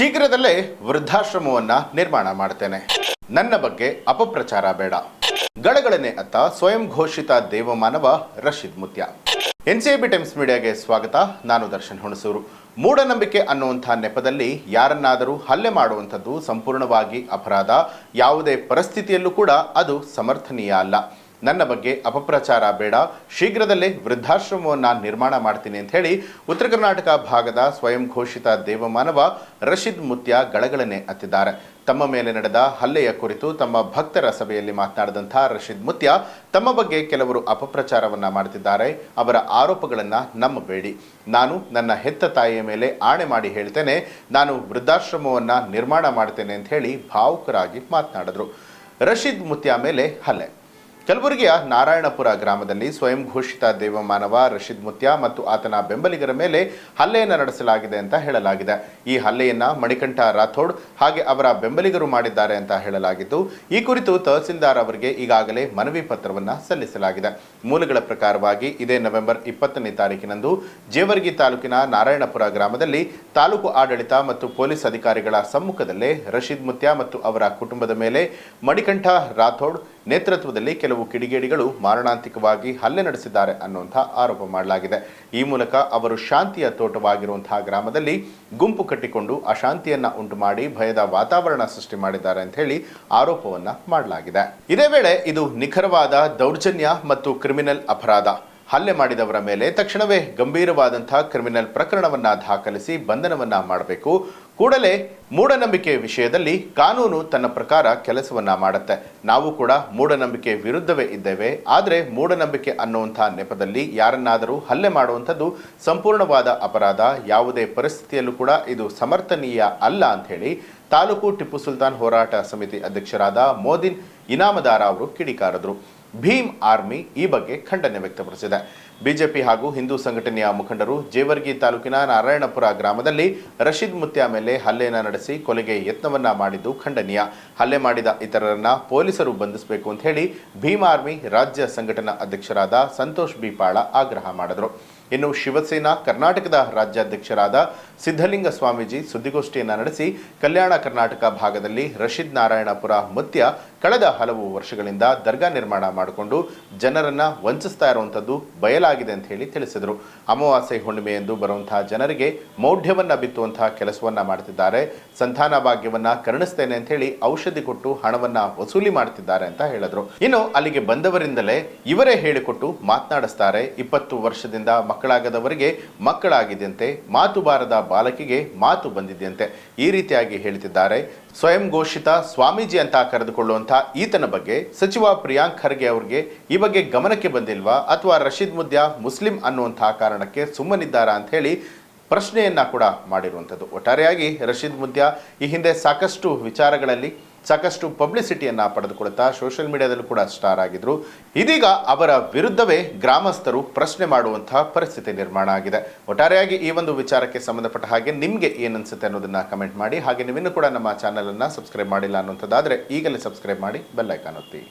ಶೀಘ್ರದಲ್ಲೇ ವೃದ್ಧಾಶ್ರಮವನ್ನ ನಿರ್ಮಾಣ ಮಾಡ್ತೇನೆ. ನನ್ನ ಬಗ್ಗೆ ಅಪಪ್ರಚಾರ ಬೇಡ. ಗಳಗಳನೆ ಅತ್ತ ಸ್ವಯಂ ಘೋಷಿತ ದೇವಮಾನವ ರಶೀದ್ ಮುತ್ಯ. ಎನ್ಸಿಬಿ ಟೈಮ್ಸ್ ಮೀಡಿಯಾಗೆ ಸ್ವಾಗತ. ನಾನು ದರ್ಶನ್ ಹುಣಸೂರು. ಮೂಢನಂಬಿಕೆ ಅನ್ನುವಂಥ ನೆಪದಲ್ಲಿ ಯಾರನ್ನಾದರೂ ಹಲ್ಲೆ ಮಾಡುವಂಥದ್ದು ಸಂಪೂರ್ಣವಾಗಿ ಅಪರಾಧ. ಯಾವುದೇ ಪರಿಸ್ಥಿತಿಯಲ್ಲೂ ಕೂಡ ಅದು ಸಮರ್ಥನೀಯ ಅಲ್ಲ. ನನ್ನ ಬಗ್ಗೆ ಅಪಪ್ರಚಾರ ಬೇಡ, ಶೀಘ್ರದಲ್ಲೇ ವೃದ್ಧಾಶ್ರಮವನ್ನು ನಿರ್ಮಾಣ ಮಾಡ್ತೀನಿ ಅಂತ ಹೇಳಿ ಉತ್ತರ ಕರ್ನಾಟಕ ಭಾಗದ ಸ್ವಯಂ ಘೋಷಿತ ದೇವಮಾನವ ರಶೀದ್ ಮುತ್ಯ ಗಳಗಳನೆ ಅತ್ತಿದ್ದಾರೆ. ತಮ್ಮ ಮೇಲೆ ನಡೆದ ಹಲ್ಲೆಯ ಕುರಿತು ತಮ್ಮ ಭಕ್ತರ ಸಭೆಯಲ್ಲಿ ಮಾತನಾಡಿದಂಥ ರಶೀದ್ ಮುತ್ಯ ತಮ್ಮ ಬಗ್ಗೆ ಕೆಲವರು ಅಪಪ್ರಚಾರವನ್ನು ಮಾಡ್ತಿದ್ದಾರೆ, ಅವರ ಆರೋಪಗಳನ್ನು ನಂಬಬೇಡಿ. ನಾನು ನನ್ನ ಹೆತ್ತ ತಾಯಿಯ ಮೇಲೆ ಆಣೆ ಮಾಡಿ ಹೇಳ್ತೇನೆ, ನಾನು ವೃದ್ಧಾಶ್ರಮವನ್ನು ನಿರ್ಮಾಣ ಮಾಡ್ತೇನೆ ಅಂತ ಹೇಳಿ ಭಾವುಕರಾಗಿ ಮಾತನಾಡಿದರು. ರಶೀದ್ ಮುತ್ಯ ಮೇಲೆ ಹಲ್ಲೆ. ಕಲಬುರಗಿಯ ನಾರಾಯಣಪುರ ಗ್ರಾಮದಲ್ಲಿ ಸ್ವಯಂ ಘೋಷಿತ ದೇವಮಾನವ ರಶೀದ್ ಮುತ್ಯಾ ಮತ್ತು ಆತನ ಬೆಂಬಲಿಗರ ಮೇಲೆ ಹಲ್ಲೆಯನ್ನು ನಡೆಸಲಾಗಿದೆ ಅಂತ ಹೇಳಲಾಗಿದೆ. ಈ ಹಲ್ಲೆಯನ್ನ ಮಣಿಕಂಠ ರಾಥೋಡ್ ಹಾಗೆ ಅವರ ಬೆಂಬಲಿಗರು ಮಾಡಿದ್ದಾರೆ ಅಂತ ಹೇಳಲಾಗಿದ್ದು, ಈ ಕುರಿತು ತಹಸೀಲ್ದಾರ್ ಅವರಿಗೆ ಈಗಾಗಲೇ ಮನವಿ ಪತ್ರವನ್ನ ಸಲ್ಲಿಸಲಾಗಿದೆ. ಮೂಲಗಳ ಪ್ರಕಾರವಾಗಿ ಇದೇ ನವೆಂಬರ್ ಇಪ್ಪತ್ತನೇ ತಾರೀಕಿನಂದು ಜೇವರ್ಗಿ ತಾಲೂಕಿನ ನಾರಾಯಣಪುರ ಗ್ರಾಮದಲ್ಲಿ ತಾಲೂಕು ಆಡಳಿತ ಮತ್ತು ಪೊಲೀಸ್ ಅಧಿಕಾರಿಗಳ ಸಮ್ಮುಖದಲ್ಲೇ ರಶೀದ್ ಮುತ್ಯಾ ಮತ್ತು ಅವರ ಕುಟುಂಬದ ಮೇಲೆ ಮಣಿಕಂಠ ರಾಥೋಡ್ ನೇತೃತ್ವದಲ್ಲಿ ಕೆಲವು ಕಿಡಿಗೇಡಿಗಳು ಮಾರಣಾಂತಿಕವಾಗಿ ಹಲ್ಲೆ ನಡೆಸಿದ್ದಾರೆ ಅನ್ನುವಂಥ ಆರೋಪ ಮಾಡಲಾಗಿದೆ. ಈ ಮೂಲಕ ಅವರು ಶಾಂತಿಯ ತೋಟವಾಗಿರುವಂತಹ ಗ್ರಾಮದಲ್ಲಿ ಗುಂಪು ಕಟ್ಟಿಕೊಂಡು ಅಶಾಂತಿಯನ್ನ ಉಂಟು ಮಾಡಿ ಭಯದ ವಾತಾವರಣ ಸೃಷ್ಟಿ ಮಾಡಿದ್ದಾರೆ ಅಂತ ಹೇಳಿ ಆರೋಪವನ್ನ ಮಾಡಲಾಗಿದೆ. ಇದೇ ವೇಳೆ ಇದು ನಿಖರವಾದ ದೌರ್ಜನ್ಯ ಮತ್ತು ಕ್ರಿಮಿನಲ್ ಅಪರಾಧ. ಹಲ್ಲೆ ಮಾಡಿದವರ ಮೇಲೆ ತಕ್ಷಣವೇ ಗಂಭೀರವಾದಂತಹ ಕ್ರಿಮಿನಲ್ ಪ್ರಕರಣವನ್ನ ದಾಖಲಿಸಿ ಬಂಧನವನ್ನ ಮಾಡಬೇಕು. ಕೂಡಲೇ ಮೂಢನಂಬಿಕೆ ವಿಷಯದಲ್ಲಿ ಕಾನೂನು ತನ್ನ ಪ್ರಕಾರ ಕೆಲಸವನ್ನ ಮಾಡುತ್ತೆ. ನಾವು ಕೂಡ ಮೂಢನಂಬಿಕೆ ವಿರುದ್ಧವೇ ಇದ್ದೇವೆ. ಆದರೆ ಮೂಢನಂಬಿಕೆ ಅನ್ನುವಂಥ ನೆಪದಲ್ಲಿ ಯಾರನ್ನಾದರೂ ಹಲ್ಲೆ ಮಾಡುವಂಥದ್ದು ಸಂಪೂರ್ಣವಾದ ಅಪರಾಧ. ಯಾವುದೇ ಪರಿಸ್ಥಿತಿಯಲ್ಲೂ ಕೂಡ ಇದು ಸಮರ್ಥನೀಯ ಅಲ್ಲ ಅಂತ ಹೇಳಿ ತಾಲೂಕು ಟಿಪ್ಪು ಸುಲ್ತಾನ್ ಹೋರಾಟ ಸಮಿತಿ ಅಧ್ಯಕ್ಷರಾದ ಮೋದಿನ್ ಇನಾಮದಾರ ಅವರು ಕಿಡಿಕಾರದ್ರು. ಭೀಮ್ ಆರ್ಮಿ ಈ ಬಗ್ಗೆ ಖಂಡನೆ ವ್ಯಕ್ತಪಡಿಸಿದೆ. ಬಿಜೆಪಿ ಹಾಗೂ ಹಿಂದೂ ಸಂಘಟನೆಯ ಮುಖಂಡರು ಜೇವರ್ಗಿ ತಾಲೂಕಿನ ನಾರಾಯಣಪುರ ಗ್ರಾಮದಲ್ಲಿ ರಶೀದ್ ಮುತ್ಯ ಮೇಲೆ ಹಲ್ಲೆಯನ್ನು ನಡೆಸಿ ಕೊಲೆಗೆ ಯತ್ನವನ್ನ ಮಾಡಿದ್ದು ಖಂಡನೀಯ. ಹಲ್ಲೆ ಮಾಡಿದ ಇತರರನ್ನ ಪೊಲೀಸರು ಬಂಧಿಸಬೇಕು ಅಂತ ಹೇಳಿ ಭೀಮ್ ಆರ್ಮಿ ರಾಜ್ಯ ಸಂಘಟನಾ ಅಧ್ಯಕ್ಷರಾದ ಸಂತೋಷ್ ಬಿಪಾಳ ಆಗ್ರಹ ಮಾಡಿದರು. ಇನ್ನು ಶಿವಸೇನಾ ಕರ್ನಾಟಕದ ರಾಜ್ಯಾಧ್ಯಕ್ಷರಾದ ಸಿದ್ಧಲಿಂಗ ಸ್ವಾಮೀಜಿ ಸುದ್ದಿಗೋಷ್ಠಿಯನ್ನು ನಡೆಸಿ ಕಲ್ಯಾಣ ಕರ್ನಾಟಕ ಭಾಗದಲ್ಲಿ ರಶೀದ್ ನಾರಾಯಣಪುರ ಮುತ್ಯ ಕಳೆದ ಹಲವು ವರ್ಷಗಳಿಂದ ದರ್ಗಾ ನಿರ್ಮಾಣ ಮಾಡಿಕೊಂಡು ಜನರನ್ನ ವಂಚಿಸ್ತಾ ಇರುವಂಥದ್ದು ಬಯಲಾಗಿದೆ ಅಂತ ಹೇಳಿ ತಿಳಿಸಿದರು. ಅಮಾವಾಸ್ಯೆ ಹುಣ್ಣಿಮೆ ಎಂದು ಬರುವಂತಹ ಜನರಿಗೆ ಮೌಢ್ಯವನ್ನ ಬಿತ್ತುವಂತಹ ಕೆಲಸವನ್ನ ಮಾಡ್ತಿದ್ದಾರೆ. ಸಂತಾನ ಭಾಗ್ಯವನ್ನ ಕರುಣಿಸ್ತೇನೆ ಅಂತ ಹೇಳಿ ಔಷಧಿ ಕೊಟ್ಟು ಹಣವನ್ನ ವಸೂಲಿ ಮಾಡ್ತಿದ್ದಾರೆ ಅಂತ ಹೇಳಿದ್ರು. ಇನ್ನು ಅಲ್ಲಿಗೆ ಬಂದವರಿಂದಲೇ ಇವರೇ ಹೇಳಿಕೊಟ್ಟು ಮಾತನಾಡಿಸ್ತಾರೆ. ಇಪ್ಪತ್ತು ವರ್ಷದಿಂದ ಮಕ್ಕಳಾಗದವರಿಗೆ ಮಕ್ಕಳಾಗಿದೆಯಂತೆ ಮಾತು ಬಾರದ ಬಾಲಕಿಗೆ ಮಾತು ಬಂದಿದೆಯಂತೆ ಈ ರೀತಿಯಾಗಿ ಹೇಳ್ತಿದ್ದಾರೆ. ಸ್ವಯಂ ಘೋಷಿತ ಸ್ವಾಮೀಜಿ ಅಂತ ಕರೆದುಕೊಳ್ಳುವಂಥ ಈತನ ಬಗ್ಗೆ ಸಚಿವ ಪ್ರಿಯಾಂಕ್ ಖರ್ಗೆ ಅವರಿಗೆ ಈ ಬಗ್ಗೆ ಗಮನಕ್ಕೆ ಬಂದಿಲ್ವಾ? ಅಥವಾ ರಶೀದ್ ಮುದ್ಯಾ ಮುಸ್ಲಿಂ ಅನ್ನುವಂತಹ ಕಾರಣಕ್ಕೆ ಸುಮ್ಮನಿದ್ದಾರಾ ಅಂತ ಹೇಳಿ ಪ್ರಶ್ನೆಯನ್ನ ಕೂಡ ಮಾಡಿರುವಂಥದ್ದು. ಒಟ್ಟಾರೆಯಾಗಿ ರಶೀದ್ ಮುದ್ಯಾ ಈ ಹಿಂದೆ ಸಾಕಷ್ಟು ವಿಚಾರಗಳಲ್ಲಿ ಸಾಕಷ್ಟು ಪಬ್ಲಿಸಿಟಿಯನ್ನು ಪಡೆದುಕೊಳ್ತಾ ಸೋಷಿಯಲ್ ಮೀಡಿಯಾದಲ್ಲೂ ಕೂಡ ಸ್ಟಾರ್ ಆಗಿದ್ರು. ಇದೀಗ ಅವರ ವಿರುದ್ಧವೇ ಗ್ರಾಮಸ್ಥರು ಪ್ರಶ್ನೆ ಮಾಡುವಂತಹ ಪರಿಸ್ಥಿತಿ ನಿರ್ಮಾಣ ಆಗಿದೆ. ಒಟ್ಟಾರೆಯಾಗಿ ಈ ಒಂದು ವಿಚಾರಕ್ಕೆ ಸಂಬಂಧಪಟ್ಟ ಹಾಗೆ ನಿಮಗೆ ಏನನ್ಸುತ್ತೆ ಅನ್ನೋದನ್ನು ಕಮೆಂಟ್ ಮಾಡಿ, ಹಾಗೆ ನೀವಿನ್ನೂ ಕೂಡ ನಮ್ಮ ಚಾನಲನ್ನು ಸಬ್ಸ್ಕ್ರೈಬ್ ಮಾಡಿಲ್ಲ ಅನ್ನೋಂಥದ್ದಾದರೆ ಈಗಲೇ ಸಬ್ಸ್ಕ್ರೈಬ್ ಮಾಡಿ ಬೆಲ್ ಐಕಾನ್ ಒತ್ತಿ.